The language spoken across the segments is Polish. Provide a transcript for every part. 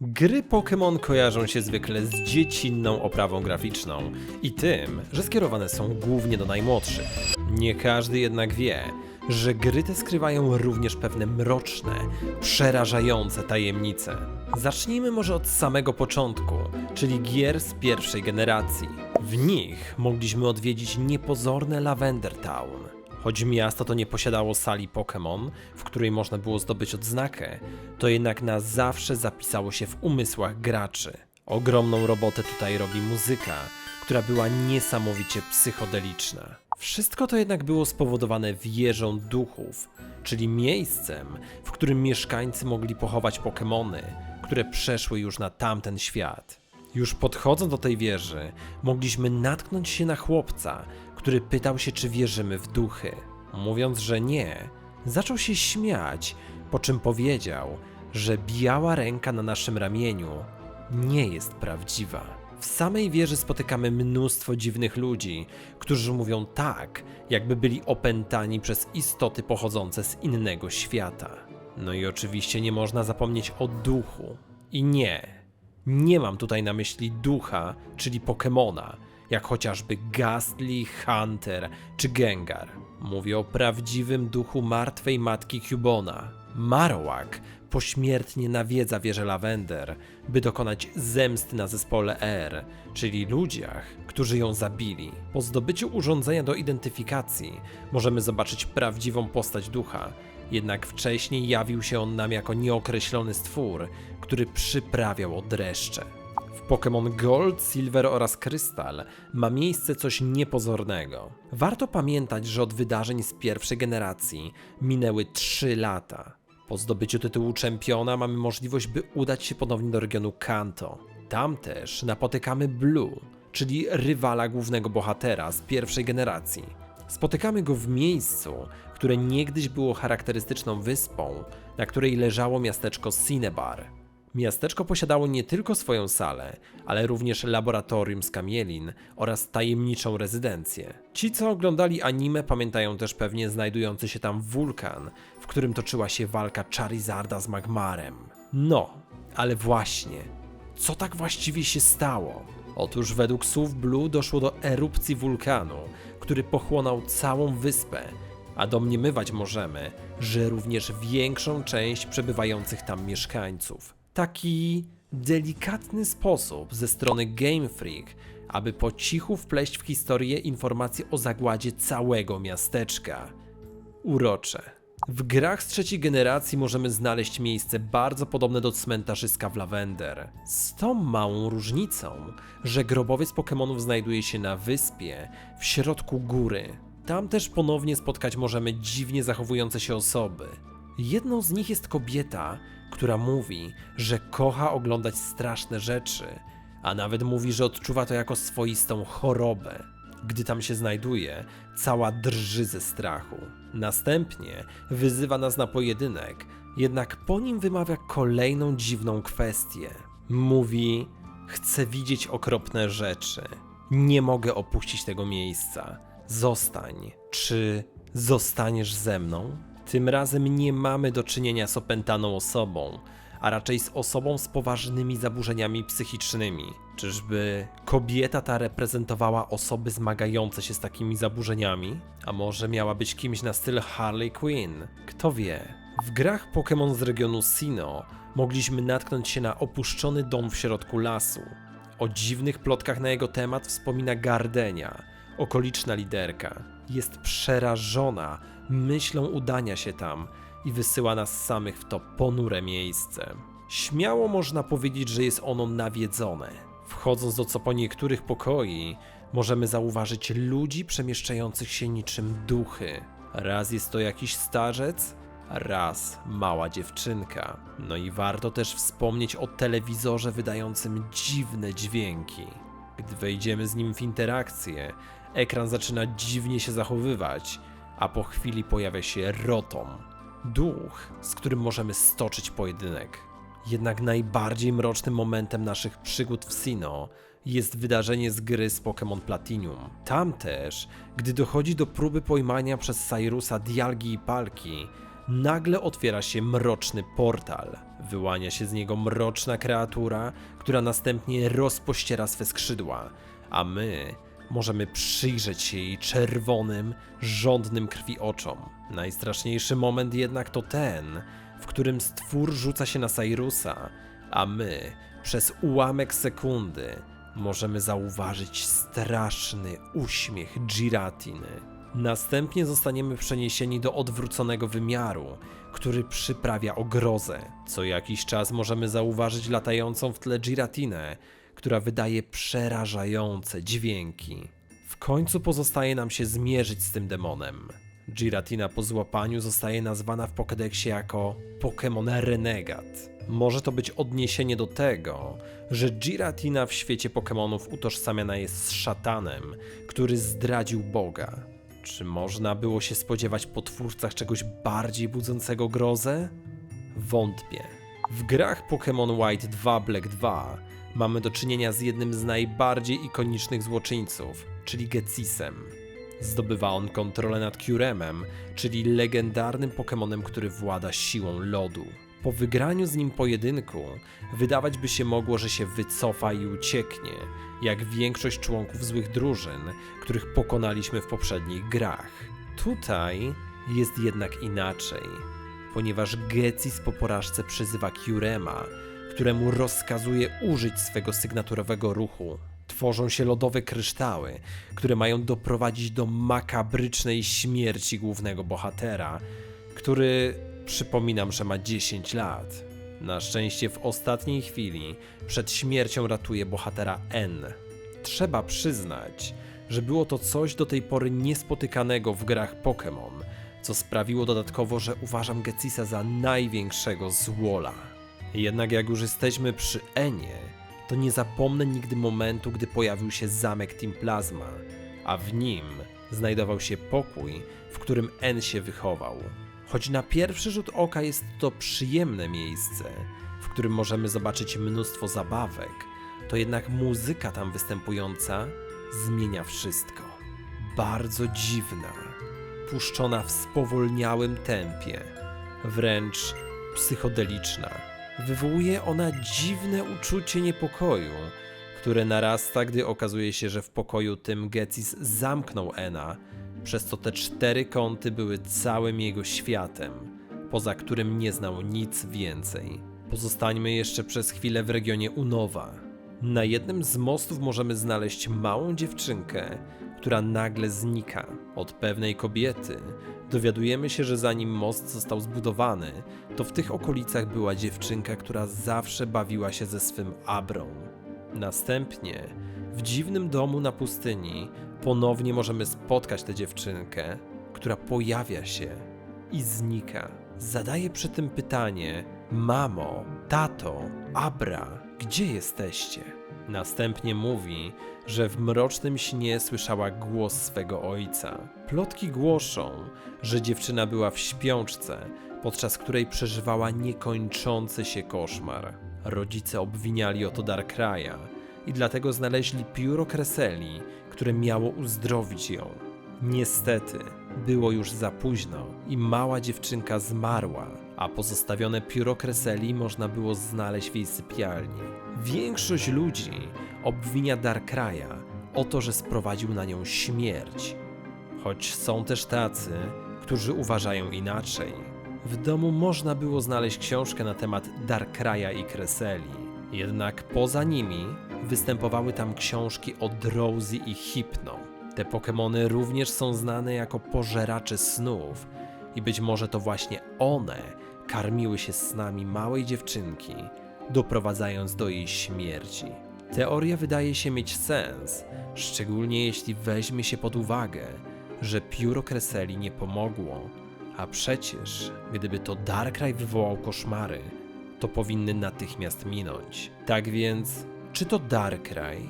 Gry Pokémon kojarzą się zwykle z dziecinną oprawą graficzną i tym, że skierowane są głównie do najmłodszych. Nie każdy jednak wie, że gry te skrywają również pewne mroczne, przerażające tajemnice. Zacznijmy może od samego początku, czyli gier z pierwszej generacji. W nich mogliśmy odwiedzić niepozorne Lavender Town. Choć miasto to nie posiadało sali Pokémon, w której można było zdobyć odznakę, to jednak na zawsze zapisało się w umysłach graczy. Ogromną robotę tutaj robi muzyka, która była niesamowicie psychodeliczna. Wszystko to jednak było spowodowane wieżą duchów, czyli miejscem, w którym mieszkańcy mogli pochować Pokémony, które przeszły już na tamten świat. Już podchodząc do tej wieży, mogliśmy natknąć się na chłopca, który pytał się, czy wierzymy w duchy. Mówiąc, że nie, zaczął się śmiać, po czym powiedział, że biała ręka na naszym ramieniu nie jest prawdziwa. W samej wieży spotykamy mnóstwo dziwnych ludzi, którzy mówią tak, jakby byli opętani przez istoty pochodzące z innego świata. No i oczywiście nie można zapomnieć o duchu. I nie, nie mam tutaj na myśli ducha, czyli Pokemona, jak chociażby Gastly, Hunter czy Gengar. Mówię o prawdziwym duchu martwej matki Cubona. Marowak pośmiertnie nawiedza wieżę Lavender, by dokonać zemsty na zespole R, czyli ludziach, którzy ją zabili. Po zdobyciu urządzenia do identyfikacji możemy zobaczyć prawdziwą postać ducha, jednak wcześniej jawił się on nam jako nieokreślony stwór, który przyprawiał o dreszcze. Pokémon Gold, Silver oraz Krystal ma miejsce coś niepozornego. Warto pamiętać, że od wydarzeń z pierwszej generacji minęły 3 lata. Po zdobyciu tytułu czempiona mamy możliwość, by udać się ponownie do regionu Kanto. Tam też napotykamy Blue, czyli rywala głównego bohatera z pierwszej generacji. Spotykamy go w miejscu, które niegdyś było charakterystyczną wyspą, na której leżało miasteczko Cinebar. Miasteczko posiadało nie tylko swoją salę, ale również laboratorium z kamielin oraz tajemniczą rezydencję. Ci, co oglądali anime, pamiętają też pewnie znajdujący się tam wulkan, w którym toczyła się walka Charizarda z Magmarem. No, ale właśnie, co tak właściwie się stało? Otóż według słów Blue doszło do erupcji wulkanu, który pochłonął całą wyspę, a domniemywać możemy, że również większą część przebywających tam mieszkańców. Taki delikatny sposób ze strony Game Freak, aby po cichu wpleść w historię informacje o zagładzie całego miasteczka. Urocze. W grach z trzeciej generacji możemy znaleźć miejsce bardzo podobne do cmentarzyska w Lavender. Z tą małą różnicą, że grobowiec Pokémonów znajduje się na wyspie, w środku góry. Tam też ponownie spotkać możemy dziwnie zachowujące się osoby. Jedną z nich jest kobieta, która mówi, że kocha oglądać straszne rzeczy, a nawet mówi, że odczuwa to jako swoistą chorobę. Gdy tam się znajduje, cała drży ze strachu. Następnie wyzywa nas na pojedynek, jednak po nim wymawia kolejną dziwną kwestię. Mówi: Chcę widzieć okropne rzeczy. Nie mogę opuścić tego miejsca. Zostań. Czy zostaniesz ze mną? Tym razem nie mamy do czynienia z opętaną osobą, a raczej z osobą z poważnymi zaburzeniami psychicznymi. Czyżby kobieta ta reprezentowała osoby zmagające się z takimi zaburzeniami? A może miała być kimś na styl Harley Quinn? Kto wie? W grach Pokémon z regionu Sinnoh mogliśmy natknąć się na opuszczony dom w środku lasu. O dziwnych plotkach na jego temat wspomina Gardenia, okoliczna liderka. Jest przerażona myślą udania się tam i wysyła nas samych w to ponure miejsce. Śmiało można powiedzieć, że jest ono nawiedzone. Wchodząc do co po niektórych pokoi, możemy zauważyć ludzi przemieszczających się niczym duchy. Raz jest to jakiś starzec, raz mała dziewczynka. No i warto też wspomnieć o telewizorze wydającym dziwne dźwięki. Gdy wejdziemy z nim w interakcję, ekran zaczyna dziwnie się zachowywać, a po chwili pojawia się Rotom, duch, z którym możemy stoczyć pojedynek. Jednak najbardziej mrocznym momentem naszych przygód w Sinnoh jest wydarzenie z gry z Pokémon Platinum. Tam też, gdy dochodzi do próby pojmania przez Cyrusa Dialgi i Palki, nagle otwiera się mroczny portal. Wyłania się z niego mroczna kreatura, która następnie rozpościera swe skrzydła, a my możemy przyjrzeć się jej czerwonym, żądnym krwi oczom. Najstraszniejszy moment jednak to ten, w którym stwór rzuca się na Cyrusa, a my przez ułamek sekundy możemy zauważyć straszny uśmiech Giratiny. Następnie zostaniemy przeniesieni do odwróconego wymiaru, który przyprawia o grozę. Co jakiś czas możemy zauważyć latającą w tle Giratinę, która wydaje przerażające dźwięki. W końcu pozostaje nam się zmierzyć z tym demonem. Giratina po złapaniu zostaje nazwana w Pokédexie jako Pokémon Renegat. Może to być odniesienie do tego, że Giratina w świecie Pokémonów utożsamiana jest z szatanem, który zdradził Boga. Czy można było się spodziewać po twórcach czegoś bardziej budzącego grozę? Wątpię. W grach Pokémon White 2 Black 2 mamy do czynienia z jednym z najbardziej ikonicznych złoczyńców, czyli Getsisem. Zdobywa on kontrolę nad Kyuremem, czyli legendarnym Pokémonem, który włada siłą lodu. Po wygraniu z nim pojedynku, wydawać by się mogło, że się wycofa i ucieknie, jak większość członków złych drużyn, których pokonaliśmy w poprzednich grach. Tutaj jest jednak inaczej, ponieważ Getsis po porażce przyzywa Kyurema, któremu rozkazuje użyć swego sygnaturowego ruchu. Tworzą się lodowe kryształy, które mają doprowadzić do makabrycznej śmierci głównego bohatera, który przypominam, że ma 10 lat. Na szczęście w ostatniej chwili przed śmiercią ratuje bohatera N. Trzeba przyznać, że było to coś do tej pory niespotykanego w grach Pokémon, co sprawiło dodatkowo, że uważam Getsisa za największego złola. Jednak jak już jesteśmy przy Enie, to nie zapomnę nigdy momentu, gdy pojawił się zamek Team Plasma, a w nim znajdował się pokój, w którym N się wychował. Choć na pierwszy rzut oka jest to przyjemne miejsce, w którym możemy zobaczyć mnóstwo zabawek, to jednak muzyka tam występująca zmienia wszystko. Bardzo dziwna, puszczona w spowolniałym tempie, wręcz psychodeliczna. Wywołuje ona dziwne uczucie niepokoju, które narasta, gdy okazuje się, że w pokoju tym Getsis zamknął Ena, przez co te cztery kąty były całym jego światem, poza którym nie znał nic więcej. Pozostańmy jeszcze przez chwilę w regionie Unowa. Na jednym z mostów możemy znaleźć małą dziewczynkę, która nagle znika. Od pewnej kobiety dowiadujemy się, że zanim most został zbudowany, to w tych okolicach była dziewczynka, która zawsze bawiła się ze swym abrą. Następnie w dziwnym domu na pustyni ponownie możemy spotkać tę dziewczynkę, która pojawia się i znika. Zadaje przy tym pytanie: Mamo, tato, Abra, gdzie jesteście? Następnie mówi, że w mrocznym śnie słyszała głos swego ojca. Plotki głoszą, że dziewczyna była w śpiączce, podczas której przeżywała niekończący się koszmar. Rodzice obwiniali o to Darkraja i dlatego znaleźli pióro Kreseli, które miało uzdrowić ją. Niestety, było już za późno i mała dziewczynka zmarła, a pozostawione pióro Kreseli można było znaleźć w jej sypialni. Większość ludzi obwinia Darkraja o to, że sprowadził na nią śmierć. Choć są też tacy, którzy uważają inaczej. W domu można było znaleźć książkę na temat Darkraja i Kreseli. Jednak poza nimi występowały tam książki o Drowsy i Hypno. Te Pokémony również są znane jako pożeracze snów i być może to właśnie one karmiły się snami małej dziewczynki, doprowadzając do jej śmierci. Teoria wydaje się mieć sens, szczególnie jeśli weźmie się pod uwagę, że pióro Kreseli nie pomogło, a przecież gdyby to Darkrai wywołał koszmary, to powinny natychmiast minąć. Tak więc, czy to Darkrai,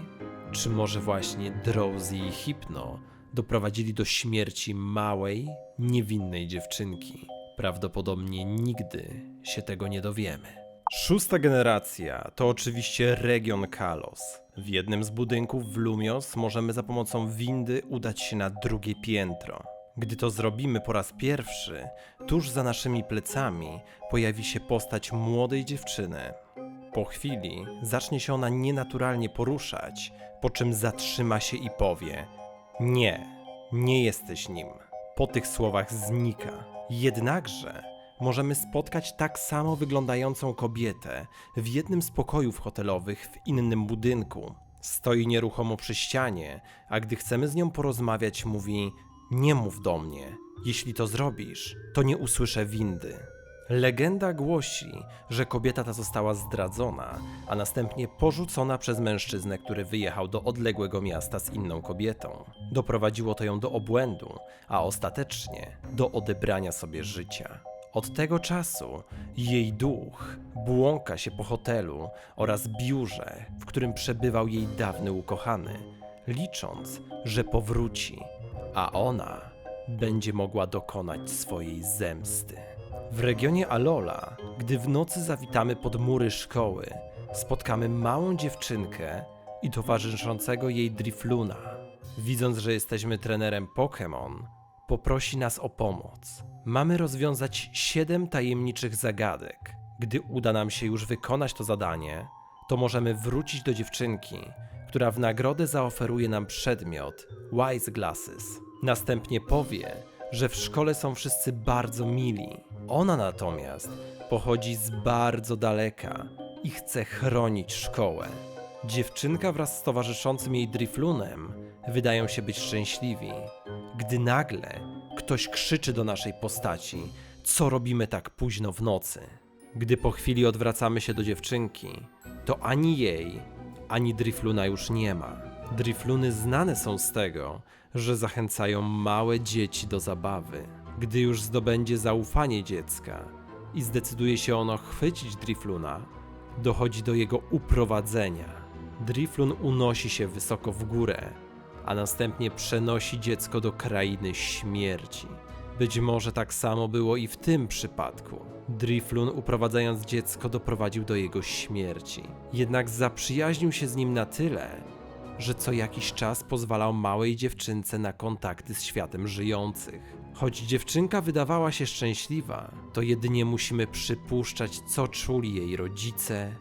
czy może właśnie Drowsy i Hypno doprowadzili do śmierci małej, niewinnej dziewczynki? Prawdopodobnie nigdy się tego nie dowiemy. Szósta generacja to oczywiście region Kalos. W jednym z budynków w Lumios możemy za pomocą windy udać się na drugie piętro. Gdy to zrobimy po raz pierwszy, tuż za naszymi plecami pojawi się postać młodej dziewczyny. Po chwili zacznie się ona nienaturalnie poruszać, po czym zatrzyma się i powie: Nie, nie jesteś nim. Po tych słowach znika. Jednakże możemy spotkać tak samo wyglądającą kobietę w jednym z pokojów hotelowych w innym budynku. Stoi nieruchomo przy ścianie, a gdy chcemy z nią porozmawiać, mówi: Nie mów do mnie. Jeśli to zrobisz, to nie usłyszę windy. Legenda głosi, że kobieta ta została zdradzona, a następnie porzucona przez mężczyznę, który wyjechał do odległego miasta z inną kobietą. Doprowadziło to ją do obłędu, a ostatecznie do odebrania sobie życia. Od tego czasu jej duch błąka się po hotelu oraz biurze, w którym przebywał jej dawny ukochany, licząc, że powróci, a ona będzie mogła dokonać swojej zemsty. W regionie Alola, gdy w nocy zawitamy pod mury szkoły, spotkamy małą dziewczynkę i towarzyszącego jej Drifluna. Widząc, że jesteśmy trenerem Pokémon, poprosi nas o pomoc. Mamy rozwiązać siedem tajemniczych zagadek. Gdy uda nam się już wykonać to zadanie, to możemy wrócić do dziewczynki, która w nagrodę zaoferuje nam przedmiot Wise Glasses. Następnie powie, że w szkole są wszyscy bardzo mili. Ona natomiast pochodzi z bardzo daleka i chce chronić szkołę. Dziewczynka wraz z towarzyszącym jej Driflunem wydają się być szczęśliwi, gdy nagle ktoś krzyczy do naszej postaci, co robimy tak późno w nocy. Gdy po chwili odwracamy się do dziewczynki, to ani jej, ani Drifluna już nie ma. Drifluny znane są z tego, że zachęcają małe dzieci do zabawy. Gdy już zdobędzie zaufanie dziecka i zdecyduje się ono chwycić Drifluna, dochodzi do jego uprowadzenia. Driflun unosi się wysoko w górę, a następnie przenosi dziecko do krainy śmierci. Być może tak samo było i w tym przypadku. Driflun uprowadzając dziecko doprowadził do jego śmierci. Jednak zaprzyjaźnił się z nim na tyle, że co jakiś czas pozwalał małej dziewczynce na kontakty z światem żyjących. Choć dziewczynka wydawała się szczęśliwa, to jedynie musimy przypuszczać, co czuli jej rodzice,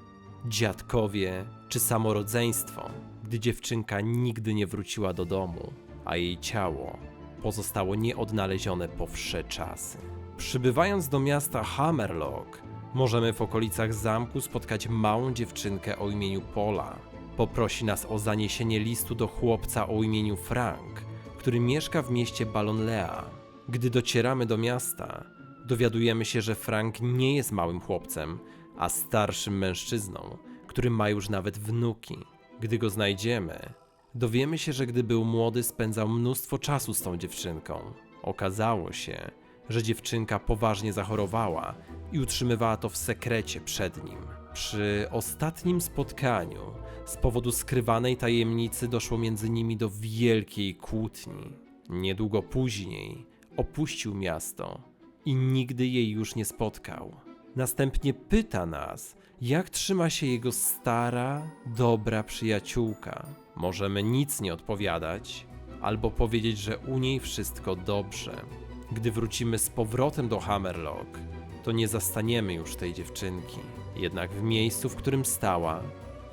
dziadkowie czy samorodzeństwo, gdy dziewczynka nigdy nie wróciła do domu, a jej ciało pozostało nieodnalezione po wsze czasy. Przybywając do miasta Hammerlock, możemy w okolicach zamku spotkać małą dziewczynkę o imieniu Pola. Poprosi nas o zaniesienie listu do chłopca o imieniu Frank, który mieszka w mieście Ballonlea. Gdy docieramy do miasta, dowiadujemy się, że Frank nie jest małym chłopcem, a starszym mężczyzną, który ma już nawet wnuki. Gdy go znajdziemy, dowiemy się, że gdy był młody, spędzał mnóstwo czasu z tą dziewczynką. Okazało się, że dziewczynka poważnie zachorowała i utrzymywała to w sekrecie przed nim. Przy ostatnim spotkaniu, z powodu skrywanej tajemnicy, doszło między nimi do wielkiej kłótni. Niedługo później opuścił miasto i nigdy jej już nie spotkał. Następnie pyta nas, jak trzyma się jego stara, dobra przyjaciółka. Możemy nic nie odpowiadać, albo powiedzieć, że u niej wszystko dobrze. Gdy wrócimy z powrotem do Hammerlock, to nie zastaniemy już tej dziewczynki. Jednak w miejscu, w którym stała,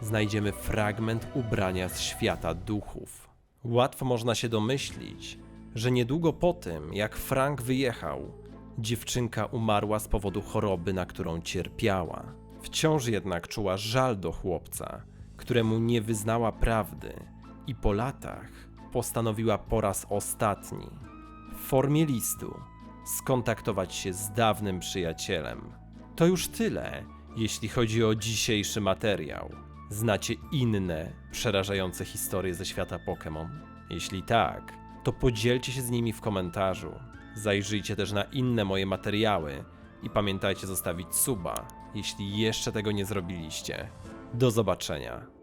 znajdziemy fragment ubrania z świata duchów. Łatwo można się domyślić, że niedługo po tym, jak Frank wyjechał, dziewczynka umarła z powodu choroby, na którą cierpiała. Wciąż jednak czuła żal do chłopca, któremu nie wyznała prawdy i po latach postanowiła po raz ostatni w formie listu skontaktować się z dawnym przyjacielem. To już tyle, jeśli chodzi o dzisiejszy materiał. Znacie inne przerażające historie ze świata Pokémon? Jeśli tak, to podzielcie się z nimi w komentarzu. Zajrzyjcie też na inne moje materiały i pamiętajcie zostawić suba, jeśli jeszcze tego nie zrobiliście. Do zobaczenia.